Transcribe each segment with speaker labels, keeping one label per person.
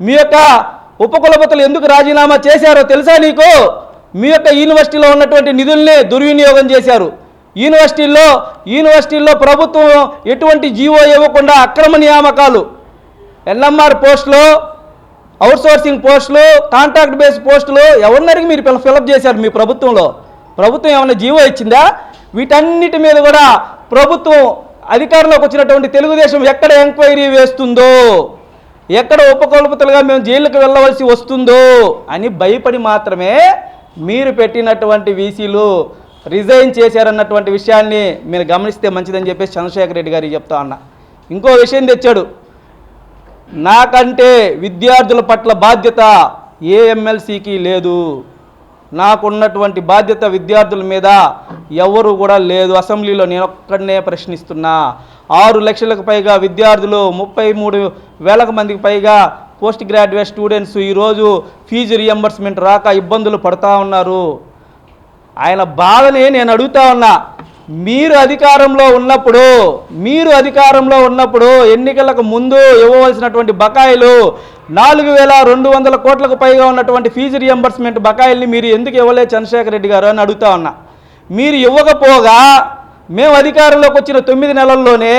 Speaker 1: మీ యొక్క ఉపకులపతులు ఎందుకు రాజీనామా చేశారో తెలుసా నీకు? మీ యొక్క యూనివర్సిటీలో ఉన్నటువంటి నిధుల్ని దుర్వినియోగం చేశారు. యూనివర్సిటీల్లో యూనివర్సిటీల్లో ప్రభుత్వం ఎటువంటి జీవో ఇవ్వకుండా అక్రమ నియామకాలు. ఎల్ఎంఆర్ పోస్టులు అవుట్సోర్సింగ్ పోస్టులు కాంట్రాక్ట్ బేస్ పోస్టులు ఎవరినరికి మీరు ఫిలప్ చేశారు మీ ప్రభుత్వంలో? ప్రభుత్వం ఏమైనా జీవో ఇచ్చిందా? వీటన్నిటి మీద కూడా ప్రభుత్వం అధికారంలోకి వచ్చినటువంటి తెలుగుదేశం ఎక్కడ ఎంక్వైరీ వేస్తుందో? ఎక్కడ ఉపకల్పతలుగా మేము జైలుకు వెళ్ళవలసి వస్తుందో అని భయపడి మాత్రమే మీరు పెట్టినటువంటి వీసీలు రిజైన్ చేశారన్నటువంటి విషయాన్ని మీరు గమనిస్తే మంచిదని చెప్పేసి చంద్రశేఖర్ రెడ్డి గారికి చెప్తా అన్న ఇంకో విషయం తెచ్చాడు. నాకంటే విద్యార్థుల పట్ల బాధ్యత ఏ ఎమ్మెల్సీకి లేదు. నాకున్నటువంటి బాధ్యత విద్యార్థుల మీద ఎవరు కూడా లేదు. అసెంబ్లీలో నేను ఒక్కడనే ప్రశ్నిస్తున్నా. ఆరు లక్షలకు పైగా విద్యార్థులు ముప్పై మూడు వేలకు మందికి పైగా పోస్ట్ గ్రాడ్యుయేట్ స్టూడెంట్స్ ఈరోజు ఫీజు రియంబర్స్మెంట్ రాక ఇబ్బందులు పడుతూ ఉన్నారు. ఆయన బాధనే నేను అడుగుతా ఉన్నా. మీరు అధికారంలో ఉన్నప్పుడు మీరు అధికారంలో ఉన్నప్పుడు ఎన్నికలకు ముందు ఇవ్వవలసినటువంటి బకాయిలు నాలుగు వేల రెండు వందల కోట్లకు పైగా ఉన్నటువంటి ఫీజు రియంబర్స్మెంట్ బకాయిల్ని మీరు ఎందుకు ఇవ్వలేదు చంద్రశేఖర్ రెడ్డి గారు అని అడుగుతా ఉన్నా. మీరు ఇవ్వకపోగా మేము అధికారంలోకి వచ్చిన తొమ్మిది నెలల్లోనే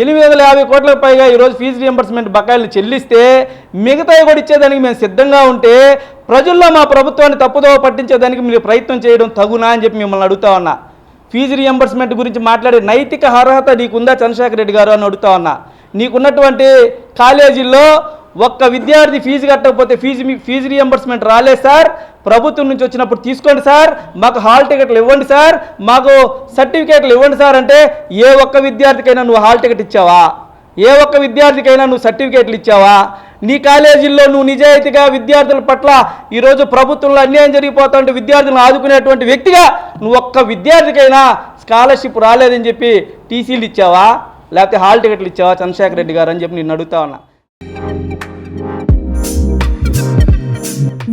Speaker 1: ఎనిమిది వందల యాభై కోట్లకు పైగా ఈరోజు ఫీజు రియంబర్స్మెంట్ బకాయిలు చెల్లిస్తే మిగతా కూడా ఇచ్చేదానికి మేము సిద్ధంగా ఉంటే ప్రజల్లో మా ప్రభుత్వాన్ని తప్పుదోవ పట్టించేదానికి మీరు ప్రయత్నం చేయడం తగునా అని చెప్పి మిమ్మల్ని అడుగుతా ఉన్నా. ఫీజు రియంబర్స్మెంట్ గురించి మాట్లాడే నైతిక అర్హత నీకుందా చంద్రశేఖర్ రెడ్డి గారు అని అడుగుతా ఉన్నా. నీకున్నటువంటి కాలేజీల్లో ఒక్క విద్యార్థి ఫీజు కట్టకపోతే ఫీజు ఫీజు రియంబర్స్మెంట్ రాలేదు సార్. ప్రభుత్వం నుంచి వచ్చినప్పుడు తీసుకోండి సార్. మాకు హాల్ టికెట్లు ఇవ్వండి సార్. మాకు సర్టిఫికేట్లు ఇవ్వండి సార్ అంటే ఏ ఒక్క విద్యార్థికైనా నువ్వు హాల్ టికెట్ ఇచ్చావా? ఏ ఒక్క విద్యార్థికైనా నువ్వు సర్టిఫికేట్లు ఇచ్చావా? నీ కాలేజీల్లో నువ్వు నిజాయితీగా విద్యార్థుల పట్ల ఈరోజు ప్రభుత్వంలో అన్యాయం జరిగిపోతుంటే విద్యార్థులను ఆదుకునేటువంటి వ్యక్తిగా నువ్వు ఒక్క విద్యార్థికైనా స్కాలర్షిప్ రాలేదని చెప్పి టీసీలు ఇచ్చావా? లేకపోతే హాల్ టికెట్లు ఇచ్చావా చంద్రశేఖర్ రెడ్డి గారు అని చెప్పి నేను అడుగుతా ఉన్నా.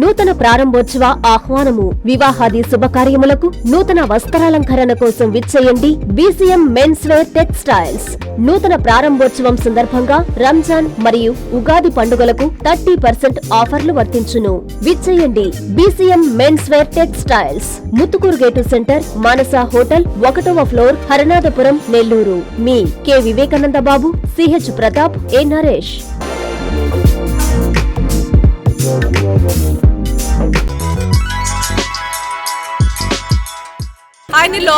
Speaker 2: నూతన ప్రారంభోత్సవ ఆహ్వానము. వివాహాది శుభకార్యములకు నూతన వస్త్రాలంకరణ కోసం విచ్చేయండి బీసీఎం మెన్స్ వేర్ టెక్స్టైల్స్. నూతన ప్రారంభోత్సవం సందర్భంగా రంజాన్ మరియు ఉగాది పండుగలకు థర్టీ పర్సెంట్ ఆఫర్లు వర్తించును. విచ్చేయండి BCM men's wear textiles. Muthukur gate centre Manasa hotel ఒకటవ floor Haranathapuram Nellore. Me K. Vivekananda Babu CH Pratap A. Naresh.